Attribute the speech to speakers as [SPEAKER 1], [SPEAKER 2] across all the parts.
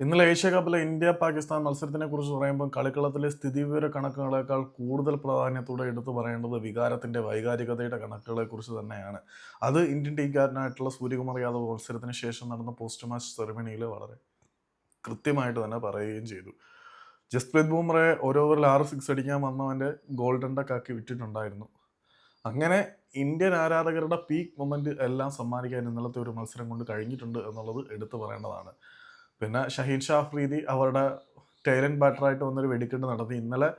[SPEAKER 1] ഇന്നലെ ഏഷ്യ കപ്പിലെ ഇന്ത്യ പാകിസ്ഥാൻ മത്സരത്തിനെ കുറിച്ച് പറയുമ്പോൾ കളിക്കളത്തിലെ സ്ഥിതിവിവര കണക്കുകളേക്കാൾ കൂടുതൽ പ്രാധാന്യത്തോടെ എടുത്തു പറയേണ്ടത് വികാരത്തിന്റെ വൈകാരികതയുടെ കണക്കുകളെ കുറിച്ച് തന്നെയാണ്. അത് ഇന്ത്യൻ ടീംകാരനായിട്ടുള്ള സൂര്യകുമാർ യാദവ് മത്സരത്തിന് ശേഷം നടന്ന പോസ്റ്റ് മാച്ച് സെറിമണിയിൽ വളരെ കൃത്യമായിട്ട് തന്നെ പറയുകയും ചെയ്തു. ജസ്പ്രീത് ബുംറെ ഓരോ ഓവറിൽ ആറ് സിക്സ് അടിക്കാൻ വന്നവന്റെ ഗോൾഡൻ ഡക്ക് ആക്കി വിട്ടിട്ടുണ്ടായിരുന്നു അങ്ങനെ ഇന്ത്യൻ ആരാധകരുടെ പീക്ക് മൊമെന്റ് എല്ലാം സമ്മാനിക്കാൻ ഇന്നലത്തെ ഒരു മത്സരം കൊണ്ട് കഴിഞ്ഞിട്ടുണ്ട് എന്നുള്ളത് എടുത്തു പറയേണ്ടതാണ്. പിന്നെ ഷഹീൻ ഷാ അഫ്രീദി അവരുടെ ടൈലൻ ബാറ്ററായിട്ട് വന്നൊരു വെടിക്കെട്ട് നടത്തി. ഇന്നലെ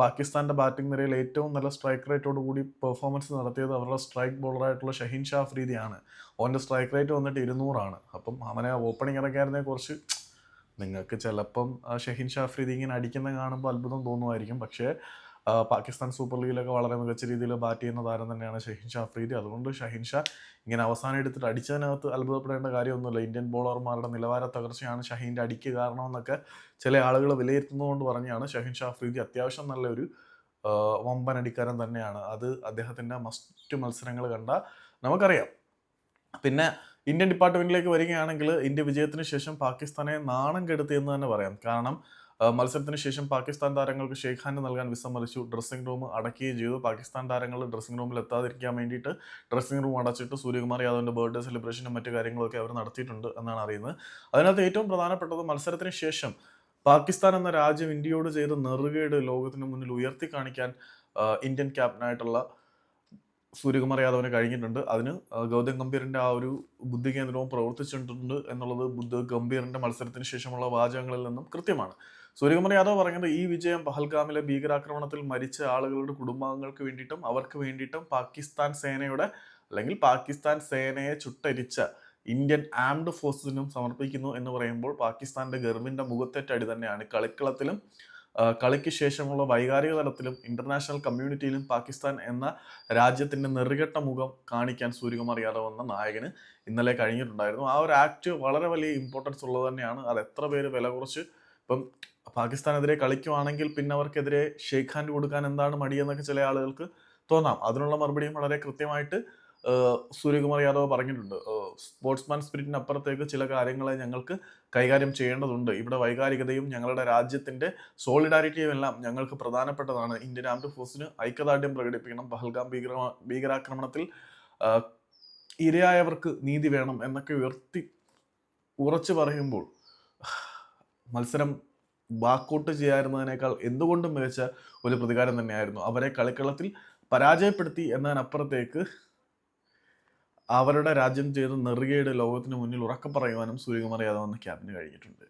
[SPEAKER 1] പാകിസ്ഥാന്റെ ബാറ്റിംഗ് നിരയിൽ ഏറ്റവും നല്ല സ്ട്രൈക്ക് റേറ്റോട് കൂടി പെർഫോമൻസ് നടത്തിയത് അവരുടെ സ്ട്രൈക്ക് ബോളറായിട്ടുള്ള ഷഹീൻ ഷാ അഫ്രീദിയാണ് ഓന്റെ സ്ട്രൈക്ക് റേറ്റ് വന്നിട്ട് ഇരുന്നൂറാണ്. അപ്പം അവനെ ഓപ്പണിംഗ് ഇറക്കാരനെ കുറിച്ച് നിങ്ങൾക്ക് ചിലപ്പം ഷഹീൻ ഷാ അഫ്രീദി ഇങ്ങനെ അടിക്കുന്ന കാണുമ്പോൾ അത്ഭുതം തോന്നുമായിരിക്കും. പക്ഷേ പാകിസ്ഥാൻ സൂപ്പർ ലീഗിലൊക്കെ വളരെ മികച്ച രീതിയിൽ ബാറ്റ് ചെയ്യുന്ന താരം തന്നെയാണ് ഷഹീൻ ഷാ അഫ്രീദി അതുകൊണ്ട് ഷഹീൻ ഷാ ഇങ്ങനെ അവസാനം എടുത്തിട്ട് അടിച്ചതിനകത്ത് അത്ഭുതപ്പെടേണ്ട കാര്യമൊന്നുമില്ല. ഇന്ത്യൻ ബോളർമാരുടെ നിലവാര തകർച്ചയാണ് ഷഹീന്റെ അടിക്ക് കാരണമെന്നൊക്കെ ചില ആളുകൾ വിലയിരുത്തുന്നതുകൊണ്ട് പറഞ്ഞാണ് ഷഹീൻ ഷാ അഫ്രീദി അത്യാവശ്യം നല്ലൊരു വമ്പൻ അടിക്കാരൻ തന്നെയാണ്. അത് അദ്ദേഹത്തിന്റെ മസ്റ്റ് മത്സരങ്ങൾ കണ്ട നമുക്കറിയാം. പിന്നെ ഇന്ത്യൻ ഡിപ്പാർട്ട്മെന്റിലേക്ക് വരികയാണെങ്കിൽ ഇന്ത്യ വിജയത്തിന് ശേഷം പാകിസ്ഥാനെ നാണം കെടുത്തി എന്ന് തന്നെ പറയാം. കാരണം മത്സരത്തിന് ശേഷം പാകിസ്ഥാൻ താരങ്ങൾക്ക് ഷെയ്ഖ് നൽകാൻ വിസമ്മതിച്ചു ഡ്രസ്സിംഗ് റൂം അടക്കുകയും ചെയ്തു. പാകിസ്ഥാൻ താരങ്ങൾ ഡ്രസ്സിംഗ് റൂമിൽ എത്താതിരിക്കാൻ വേണ്ടിയിട്ട് ഡ്രസ്സിംഗ് റൂം അടച്ചിട്ട് സൂര്യകുമാർ യാദവിന്റെ ബർത്ത്ഡേ സെലിബ്രേഷനും മറ്റു കാര്യങ്ങളൊക്കെ അവർ നടത്തിയിട്ടുണ്ട് എന്നാണ് അറിയുന്നത്. അതിനകത്ത് ഏറ്റവും പ്രധാനപ്പെട്ടത് മത്സരത്തിന് ശേഷം പാകിസ്ഥാൻ എന്ന രാജ്യം ഇന്ത്യയോട് ചെയ്ത നെറുകേട് ലോകത്തിന് മുന്നിൽ ഉയർത്തി കാണിക്കാൻ ഇന്ത്യൻ ക്യാപ്റ്റനായിട്ടുള്ള സൂര്യകുമാർ യാദവിന് കഴിഞ്ഞിട്ടുണ്ട്. അതിന് ഗൗതം ഗംഭീറിന്റെ ആ ഒരു ബുദ്ധി കേന്ദ്രവും പ്രവർത്തിച്ചിട്ടുണ്ട് എന്നുള്ളത് ബുദ്ധ ഗംഭീറിന്റെ മത്സരത്തിന് ശേഷമുള്ള വാചകങ്ങളിൽ നിന്നും കൃത്യമാണ്. സൂര്യകുമാർ യാദവ് പറയുന്നത് ഈ വിജയം പഹൽഗാമിലെ ഭീകരാക്രമണത്തിൽ മരിച്ച ആളുകളുടെ കുടുംബാംഗങ്ങൾക്ക് വേണ്ടിയിട്ടും അവർക്ക് വേണ്ടിയിട്ടും പാകിസ്ഥാൻ സേനയുടെ അല്ലെങ്കിൽ പാകിസ്ഥാൻ സേനയെ ചുട്ടരിച്ച ഇന്ത്യൻ ആംഡ് ഫോഴ്സിനും സമർപ്പിക്കുന്നു എന്ന് പറയുമ്പോൾ പാകിസ്ഥാന്റെ ഗർവിന്റെ മുഖത്തേറ്റടി തന്നെയാണ്. കളിക്കളത്തിലും കളിക്ക് ശേഷമുള്ള വൈകാരിക തലത്തിലും ഇന്റർനാഷണൽ കമ്മ്യൂണിറ്റിയിലും പാകിസ്ഥാൻ എന്ന രാജ്യത്തിന്റെ നെറുകെട്ട മുഖം കാണിക്കാൻ സൂര്യകുമാർ യാദവ് എന്ന നായകന് ഇന്നലെ കഴിഞ്ഞിട്ടുണ്ടായിരുന്നു. ആ ഒരു ആക്ട് വളരെ വലിയ ഇമ്പോർട്ടൻസ് ഉള്ളത് തന്നെയാണ്. അത് എത്ര പേര് വില കുറച്ച് ഇപ്പം പാകിസ്ഥാനെതിരെ കളിക്കുവാണെങ്കിൽ പിന്നെ അവർക്കെതിരെ ഷെയ്ഖ് ഹാൻഡ് കൊടുക്കാൻ എന്താണ് മടിയെന്നൊക്കെ ചില ആളുകൾക്ക് തോന്നാം. അതിനുള്ള മറുപടിയും വളരെ കൃത്യമായിട്ട് സൂര്യകുമാർ യാദവ് പറഞ്ഞിട്ടുണ്ട്. സ്പോർട്സ്മാൻ സ്പിരിറ്റിനപ്പുറത്തേക്ക് ചില കാര്യങ്ങളെ ഞങ്ങൾക്ക് കൈകാര്യം ചെയ്യേണ്ടതുണ്ട്. ഇവിടെ വൈകാരികതയും ഞങ്ങളുടെ രാജ്യത്തിന്റെ സോളിഡാരിറ്റിയും എല്ലാം ഞങ്ങൾക്ക് പ്രധാനപ്പെട്ടതാണ്. ഇന്ത്യൻ ആംഡ് ഫോഴ്സിന് ഐക്യദാർഢ്യം പ്രകടിപ്പിക്കണം. പഹൽഗാം ഭീകര ഭീകരാക്രമണത്തിൽ ഇരയായവർക്ക് നീതി വേണം എന്നൊക്കെ ഉയർത്തി ഉറച്ചു പറയുമ്പോൾ മത്സരം വാക്കൗട്ട് ചെയ്യാതിരുന്നതിനേക്കാൾ എന്തുകൊണ്ടും മികച്ച ഒരു പ്രതികാരം തന്നെയായിരുന്നു. അവരെ കളിക്കളത്തിൽ പരാജയപ്പെടുത്തി എന്നതിനപ്പുറത്തേക്ക് അവരുടെ രാജ്യം ചെയ്ത നെറുകയുടെ ലോകത്തിന് മുന്നിൽ ഉറക്കം പറയുവാനും സൂര്യകുമാർ യാദവ് എന്ന ക്യാപ്റ്റന് കഴിഞ്ഞിട്ടുണ്ട്.